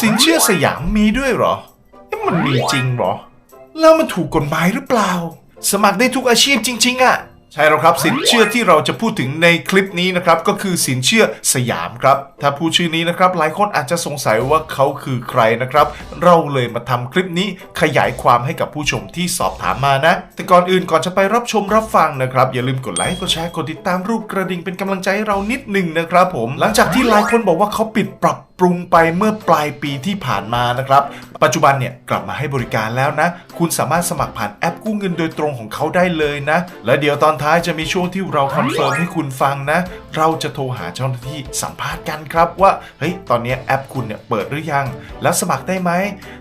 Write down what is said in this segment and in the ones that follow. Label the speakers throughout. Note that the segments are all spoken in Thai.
Speaker 1: สินเชื่อสยามมีด้วยเหรอเอ๊ะมันมีจริงเหรอ แล้วมันถูกกฎหมายหรือเปล่า สมัครได้ทุกอาชีพจริง ๆอะใช่แล้วครับสินเชื่อที่เราจะพูดถึงในคลิปนี้นะครับก็คือสินเชื่อสยามครับ ถ้าพูดชื่อนี้นะครับหลายคนอาจจะสงสัยว่าเขาคือใครนะครับ เราเลยมาทำคลิปนี้ขยายความให้กับผู้ชมที่สอบถามมานะ แต่ก่อนอื่นก่อนจะไปรับชมรับฟังนะครับ อย่าลืมกดไลค์กดแชร์กดติดตามรูปกระดิ่งเป็นกำลังใจให้เรานิดหนึ่งนะครับผม หลังจากที่หลายคนบอกว่าเขาปิดปรับ ปรุงไปเมื่อปลายปีที่ผ่านมานะครับ ปัจจุบันเนี่ยกลับมาให้บริการแล้วนะ คุณสามารถสมัครผ่านแอปกู้เงินโดยตรงของเขาได้เลยนะ และเดี๋ยวตอนท้ายจะมีช่วงที่เราคอนเฟิร์มให้คุณฟังนะ เราจะโทรหาเจ้าหน้าที่สัมภาษณ์กันครับว่าเฮ้ยตอนนี้แอปคุณเนี่ยเปิดหรือยัง แล้วสมัครได้ไหม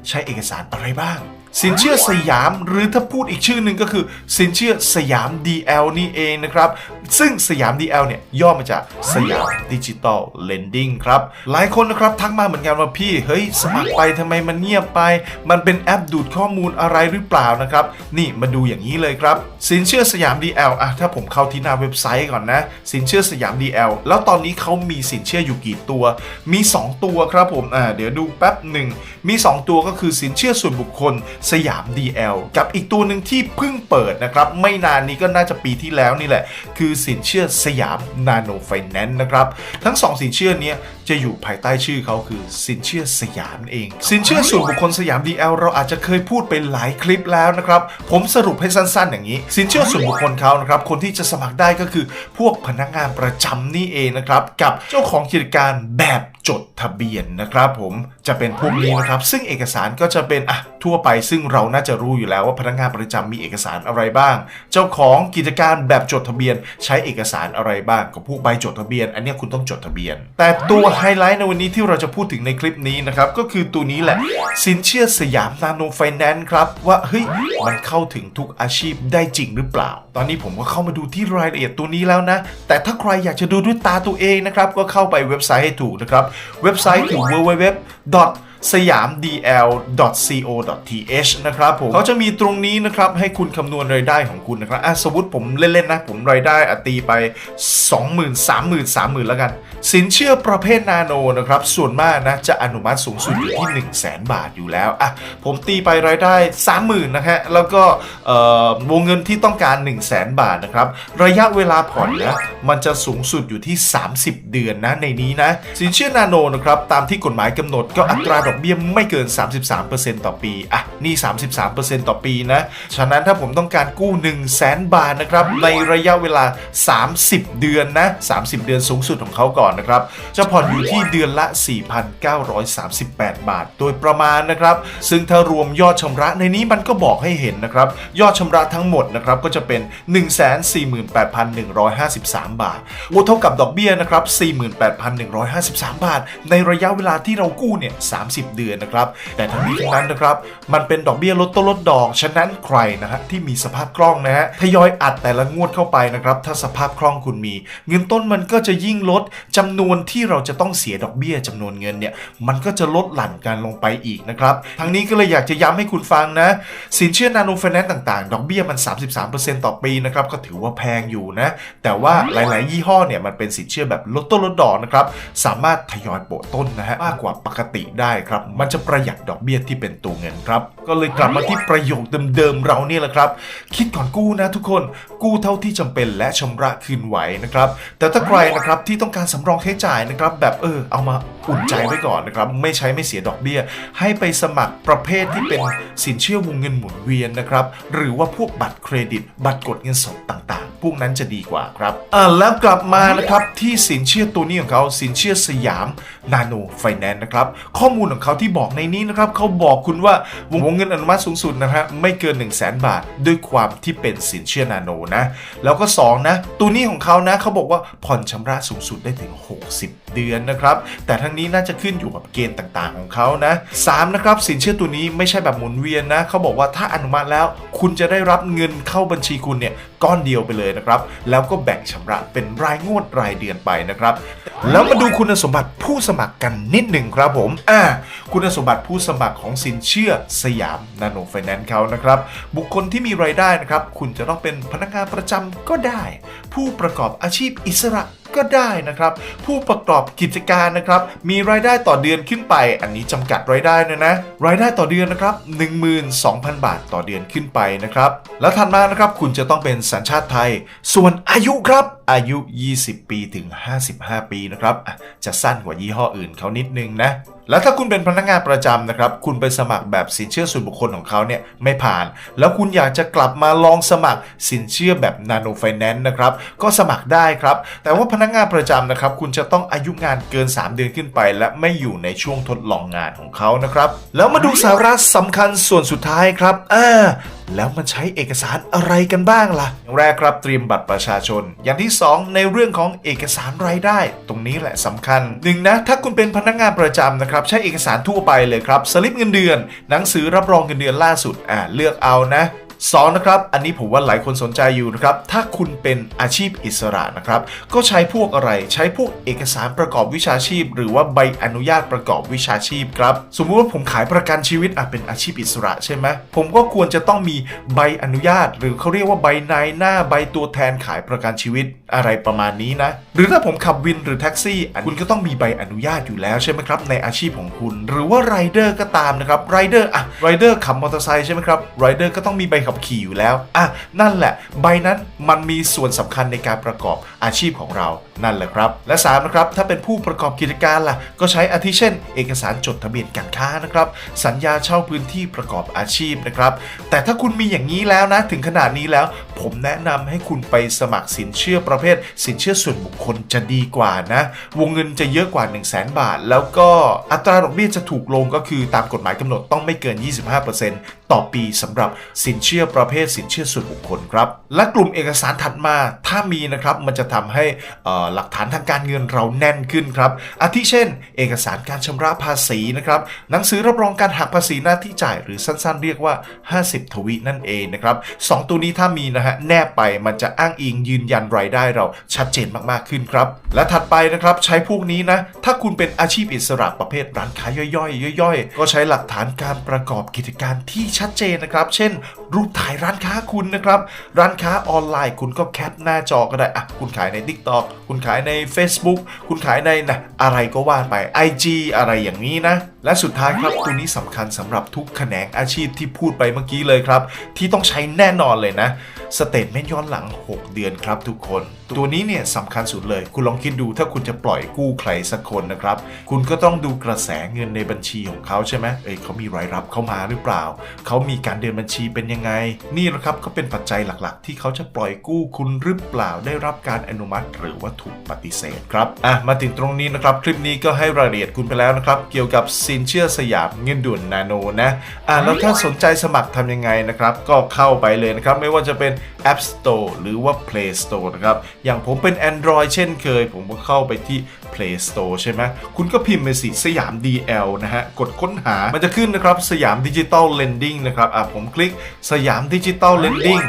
Speaker 1: ใช้เอกสารอะไรบ้าง สินเชื่อสยาม หรือถ้าพูดอีกชื่อหนึ่งก็คือ สินเชื่อสยาม DL นี่เองนะครับ ซึ่งสยาม DL เนี่ยย่อมาจากสยามดิจิตอลเลนดิ้งครับ หลายคนนะครับทักมาเหมือนกันว่าพี่ เฮ้ย สมัครไปทำไมมันเงียบไป มันเป็นแอปดูดข้อมูลอะไรหรือเปล่านะครับ นี่มาดูอย่างนี้เลยครับ สินเชื่อสยาม DL อะถ้าผมเข้าที่หน้าเว็บไซต์ก่อนนะ สินเชื่อสยาม DL แล้วตอนนี้เขามีสินเชื่ออยู่กี่ตัว มี 2 ตัวครับผมอ่าเดี๋ยวดูแป๊บหนึ่งมี 2 ตัวก็คือสินเชื่อส่วนบุคคลสยาม DL กับอีกตัวหนึ่งที่เพิ่งเปิดนะครับ ไม่นานนี้ก็น่าจะปีที่แล้วนี่แหละ คือสินเชื่อสยามนาโนไฟแนนซ์นะครับ ทั้ง 2 สินเชื่อนี้จะอยู่ภายใต้ชื่อเขาคือสินเชื่อสยามเอง สินเชื่อส่วนบุคคลสยาม DL เราอาจจะเคยพูดไปหลายคลิปแล้วนะครับ ผมสรุปให้สั้นๆ อย่างนี้ สินเชื่อส่วนบุคคลเขานะครับคนที่จะสมัครได้ก็คือพวกพนักงานประจำนี่เองนะครับกับเจ้าของกิจการแบบ จดทะเบียนนะครับผมจะเป็นพวกนี้นะครับ ซึ่งเอกสารก็จะเป็นอะทั่วไปซึ่งเราน่าจะรู้อยู่แล้วว่าพนักงานประจำมีเอกสารอะไรบ้าง เจ้าของกิจการแบบจดทะเบียนใช้เอกสารอะไรบ้างก็พวกใบจดทะเบียน อันนี้คุณต้องจดทะเบียน แต่ตัวไฮไลท์ในวันนี้ที่เราจะพูดถึงในคลิปนี้นะครับก็คือตัวนี้แหละ สินเชื่อสยามนาโนไฟแนนซ์ครับว่าเฮ้ยมันเข้าถึงทุกอาชีพได้จริงหรือเปล่า ตอนนี้ผมก็เข้ามาดูที่รายละเอียดตัวนี้แล้วนะ แต่ถ้าใครอยากจะดูด้วยตาตัวเองนะครับก็เข้าไปเว็บไซต์ให้ถูกนะครับเว็บไซต์คือ www. สยาม dl.co.th นะครับผมเขาจะมีตรงนี้นะครับ ให้คุณคำนวณรายได้ของคุณนะครับอะสมมติผมเล่น ๆ นะ ผมรายได้อตีไป 20,000 30,000 30,000 แล้วกันสินเชื่อประเภทนาโนนะครับ ส่วนมากนะจะอนุมัติสูงสุดอยู่ที่ 1 0 0 0 0แบาทอยู่แล้วอะผมตีไปรายได้ 30,000นะฮะแล้วก็วงเงินที่ต้องการ 1 0 0 0 0แบาทนะครับ ระยะเวลาผ่อนนะมันจะสูงสุดอยู่ที่ 30 เดือนนะในนี้นะ สินเชื่อนาโนนะครับตามที่กฎหมายกำหนดก็อัตราดอกเบี้ยไม่เกิน 33%ต่อปีอะนี่ 33%ต่อปีนะ ฉะนั้นถ้าผมต้องการกู้ 1 0 0 0 0แบาทนะครับในระยะเวลา 30 เดือนนะ 30 เดือนสูงสุดของเขาก่อนนะครับจะผ่อนอยู่ที่เดือนละ 4,938 บาท โดยประมาณนะครับ ซึ่งถ้ารวมยอดชำระในนี้มันก็บอกให้เห็นนะครับ ยอดชำระทั้งหมดนะครับก็จะเป็น 148,153 บาทโอ้เท่ากับดอกเบี้ยนะครับ 48,153 บาท ในระยะเวลาที่เรากู้เนี่ย 30 เดือนนะครับ แต่ทั้งนี้ทั้งนั้นนะครับ มันเป็นดอกเบี้ยลดต้นลดดอก ฉะนั้นใครนะฮะที่มีสภาพคล่องนะฮะทยอยอัดแต่ละงวดเข้าไปนะครับ ถ้าสภาพคล่องคุณมี เงินต้นมันก็จะยิ่งลดจำนวนที่เราจะต้องเสียดอกเบี้ยจำนวนเงินเนี่ยมันก็จะลดหลั่นกันลงไปอีกนะครับทั้งนี้ก็เลยอยากจะย้ำให้คุณฟังนะ สินเชื่อนาโนไฟแนนซ์ต่างๆ ดอกเบี้ยมัน 33%ต่อปีนะครับก็ถือว่าแพงอยู่นะแต่ว่าหลาย ๆ ยี่ห้อเนี่ยมันเป็นสินเชื่อแบบลดต้นลดดอกนะครับสามารถทยอยโปะต้นนะฮะมากกว่าปกติได้ครับมันจะประหยัดดอกเบี้ยที่เป็นตัวเงินครับก็เลยกลับมาที่ประโยคเดิม ๆ เราเนี่ยแหละครับคิดก่อนกู้นะทุกคนกู้เท่าที่จำเป็นและชำระคืนไหวนะครับแต่ถ้าใครนะครับที่ต้องการสำรรองใช้จ่ายนะครับแบบเออเอามา อุ่นใจไว้ก่อนนะครับไม่ใช้ไม่เสียดอกเบี้ย ให้ไปสมัครประเภทที่เป็นสินเชื่อวงเงินหมุนเวียนนะครับหรือว่าพวกบัตรเครดิต บัตรกดเงินสดต่างๆ พวกนั้นจะดีกว่าครับอ่าแล้วกลับมานะครับที่สินเชื่อตัวนี้ของเขาสินเชื่อสยามนาโนไฟแนนซ์นะครับข้อมูลของเขาที่บอกในนี้นะครับเขาบอกคุณว่าวงเงินอนุมัติสูงสุดนะฮะไม่เกิน 1 0 0 0 0แบาท ด้วยความที่เป็นสินเชื่อนาโนนะแล้วก็ 2 นะ ตัวนี้ของเขานะเขาบอกว่าผ่อนชำระสูงสุดได้ถึง 60 เดือนนะครับแต่ทั้งนี้น่าจะขึ้นอยู่กับเกณฑ์ต่างๆของเขานะ3นะครับสินเชื่อตัวนี้ไม่ใช่แบบหมุนเวียนนะเขาบอกว่าถ้าอนุมัติแล้ว คุณจะได้รับเงินเข้าบัญชีคุณเนี่ยก้อนเดียวไปเลยนะครับแล้วก็แบ่งชำระเป็นรายงวดรายเดือนไปนะครับแล้วมาดูคุณสมบัติผู้สมัครกันนิดหนึ่งครับผมอ่าคุณสมบัติผู้สมัครของสินเชื่อสยามนาโนไฟแนนซ์เขานะครับบุคคลที่มีรายได้นะครับคุณจะต้องเป็นพนักงานประจำก็ได้ ผู้ประกอบอาชีพอิสระก็ได้นะครับ ผู้ประกอบกิจการนะครับ มีรายได้ต่อเดือนขึ้นไป อันนี้จำกัดรายได้นะนะ รายได้ต่อเดือนนะครับ12,000 บาทต่อเดือนขึ้นไปนะครับ แล้วถัดมานะครับ คุณจะต้องเป็นสัญชาติไทย ส่วนอายุครับ อายุ 20 ปีถึง 55 ปีนะครับจะสั้นกว่ายี่ห้ออื่นเขานิดนึงนะแล้วถ้าคุณเป็นพนักงานประจำนะครับ คุณไปสมัครแบบสินเชื่อส่วนบุคคลของเขาเนี่ยไม่ผ่าน แล้วคุณอยากจะกลับมาลองสมัครสินเชื่อแบบนาโนไฟแนนซ์นะครับ ก็สมัครได้ครับ แต่ว่าพนักงานประจำนะครับ คุณจะต้องอายุงานเกิน 3 เดือนขึ้นไป และไม่อยู่ในช่วงทดลองงานของเขานะครับ แล้วมาดูสาระสำคัญส่วนสุดท้ายครับอ่า แล้วมันใช้เอกสารอะไรกันบ้างล่ะ อย่างแรกครับเตรียมบัตรประชาชน อย่างที่ 2 ในเรื่องของเอกสารรายได้ ตรงนี้แหละสำคัญหนึ่งนะ ถ้าคุณเป็นพนักงานประจำนะครับ ใช้เอกสารทั่วไปเลยครับ สลิปเงินเดือน หนังสือรับรองเงินเดือนล่าสุด อ่าเลือกเอานะ สองนะครับอันนี้ผมว่าหลายคนสนใจอยู่นะครับถ้าคุณเป็นอาชีพอิสระนะครับก็ใช้พวกอะไรใช้พวกเอกสารประกอบวิชาชีพ หรือว่าใบอนุญาตประกอบวิชาชีพครับสมมุติว่าผมขายประกันชีวิตอะเป็นอาชีพอิสระใช่ไหมผมก็ควรจะต้องมีใบอนุญาต หรือเขาเรียกว่าใบนายหน้าใบตัวแทนขายประกันชีวิตอะไรประมาณนี้นะ หรือถ้าผมขับวินหรือแท็กซี่ คุณก็ต้องมีใบอนุญาตอยู่แล้วใช่ไหมครับในอาชีพของคุณ หรือว่าไรเดอร์ก็ตามนะครับไรเดอร์อะไรเดอร์ขับมอเตอร์ไซค์ใช่ไหมครับไรเดอร์ก็ต้องมีใบขับขี่อยู่แล้วอะนั่นแหละ ใบนั้นมันมีส่วนสำคัญในการประกอบอาชีพของเรานั่นแหละครับ และ3นะครับถ้าเป็นผู้ประกอบกิจการล่ะ ก็ใช้อาทิเช่น เอกสารจดทะเบียนการค้านะครับ สัญญาเช่าพื้นที่ประกอบอาชีพนะครับ แต่ถ้าคุณมีอย่างนี้แล้วนะถึงขนาดนี้แล้ว ผมแนะนำให้คุณไปสมัครสินเชื่อประเภท สินเชื่อส่วนบุคคลจะดีกว่านะ วงเงินจะเยอะกว่า 1 0 0 0 0แบาท แล้วก็อัตราดอกเบี้ยจะถูกลงก็คือตามกฎหมายกำหนดต้องไม่เกิน 25%ต่อปีสำหรับสินเชื่อประเภท สินเชื่อส่วนบุคคลครับ และกลุ่มเอกสารถัดมาถ้ามีนะครับมันจะทำให้หลักฐานทางการเงินเราแน่นขึ้นครับอาทิเช่น เอกสารการชำระภาษีนะครับหนังสือรับรองการหักภาษีหน้าที่จ่าย หรือสั้นๆ เรียกว่า 50 ทวีนั่นเองนะครับสองตัวนี้ถ้ามีนะฮะแนบไปมันจะอ้างอิงยืนยันรายได้เราชัดเจนมากๆขึ้นครับ และถัดไปนะครับใช้พวกนี้นะถ้าคุณเป็นอาชีพอิสระประเภทร้านค้าย่อยๆย่อยๆ ก็ใช้หลักฐานการประกอบกิจการที่ชัดเจนนะครับ เช่น รูปถ่ายร้านค้าคุณนะครับ ร้านค้าออนไลน์คุณก็แคปหน้าจอก็ได้อะคุณขายใน TikTok คุณขายใน Facebook คุณขายในนะอะไรก็ว่าไป IG อะไรอย่างนี้นะ และสุดท้ายครับตัวนี้สำคัญสำหรับทุกแขนงอาชีพที่พูดไปเมื่อกี้เลยครับ ที่ต้องใช้แน่นอนเลยนะสเตทเมนต์ย้อนหลัง 6 เดือนครับทุกคน ตัวนี้เนี่ยสำคัญสุดเลย คุณลองคิดดูถ้าคุณจะปล่อยกู้ใครสักคนนะครับ คุณก็ต้องดูกระแสเงินในบัญชีของเขาใช่ไหมเอ้ยเขามีรายรับเข้ามาหรือเปล่า เขามีการเดินบัญชีเป็นยังไง นี่แหละครับก็เป็นปัจจัยหลักๆ ที่เขาจะปล่อยกู้คุณหรือเปล่าได้รับการอนุมัติ หรือว่าถูกปฏิเสธครับอะมาถึงตรงนี้นะครับคลิปนี้ก็ให้รายละเอียดคุณไปแล้วนะครับเกี่ยวกับสินเชื่อสยามเงินด่วนนาโนนะอะแล้วถ้าสนใจสมัครทำยังไงนะครับก็เข้าไปเลยนะครับไม่ว่าจะเป็น App Store หรือว่า Play Store นะครับ อย่างผมเป็น Android เช่นเคย ผมก็เข้าไปที่ Play Store ใช่ไหมคุณก็พิมพ์ไปสิสยาม DL นะฮะ กดค้นหา มันจะขึ้นนะครับสยามดิจิตอลเลนดิ้งนะครับอะผมคลิกสยามดิจิตอลเลนดิ้ง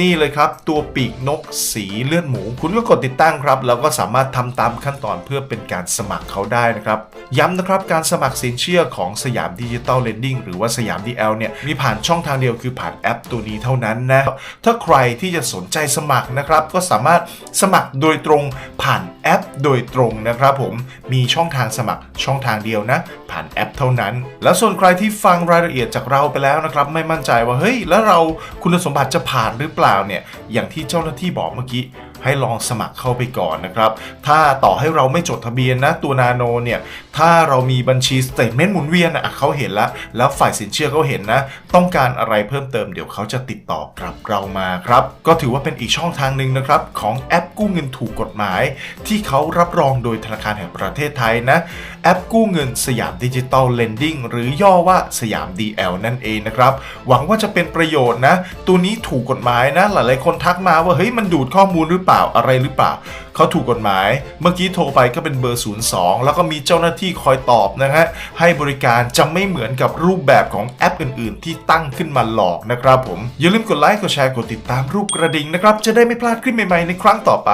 Speaker 1: นี่เลยครับ ตัวปีกนกสีเลือดหมู คุณก็กดติดตั้งครับ แล้วก็สามารถทำตามขั้นตอนเพื่อเป็นการสมัครเขาได้นะครับย้ำนะครับการสมัครสินเชื่อของสยามดิจิตอลเลนดิ้งหรือว่าสยาม DL เนี่ยมีผ่านช่องทางเดียวคือผ่านแอปตัวนี้เท่านั้นนะถ้าใครที่จะสนใจสมัครนะครับ ก็สามารถสมัครโดยตรงผ่านแอปโดยตรงนะครับผมมีช่องทางสมัครช่องทางเดียวนะ ผ่านแอปเท่านั้น แล้วส่วนใครที่ฟังรายละเอียดจากเราไปแล้วนะครับ ไม่มั่นใจว่าเฮ้ยแล้วเราคุณสมบัติจะผ่านหรือเปล่าเนี่ยอย่างที่เจ้าหน้าที่บอกเมื่อกี้ ให้ลองสมัครเข้าไปก่อนนะครับ ถ้าต่อให้เราไม่จดทะเบียนนะตัวนาโนเนี่ย ถ้าเรามีบัญชีสเตทเมนต์หมุนเวียนอะเขาเห็นแล้วแล้วฝ่ายสินเชื่อเขาเห็นนะ ต้องการอะไรเพิ่มเติมเดี๋ยวเขาจะติดต่อกลับเรามาครับ ก็ถือว่าเป็นอีกช่องทางหนึ่งนะครับของแอปกู้เงินถูกกฎหมาย ที่เขารับรองโดยธนาคารแห่งประเทศไทยนะแอปกู้เงินสยามดิจิตอลเลนดิ้งหรือย่อว่าสยาม DL นั่นเองนะครับ หวังว่าจะเป็นประโยชน์นะ ตัวนี้ถูกกฎหมายนะ หลายๆคนทักมาว่าเฮ้ยมันดูดข้อมูลหรือเปล่าอะไรหรือเปล่าเขาถูกกฎหมาย เมื่อกี้โทรไปก็เป็นเบอร์ 02 แล้วก็มีเจ้าหน้าที่คอยตอบนะฮะให้บริการจะไม่เหมือนกับรูปแบบของแอปอื่น ๆ ที่ตั้งขึ้นมาหลอกนะครับผมอย่าลืมกดไลค์กดแชร์กดติดตามรูปกระดิ่งนะครับจะได้ไม่พลาดคลิปใหม่ๆในครั้งต่อไป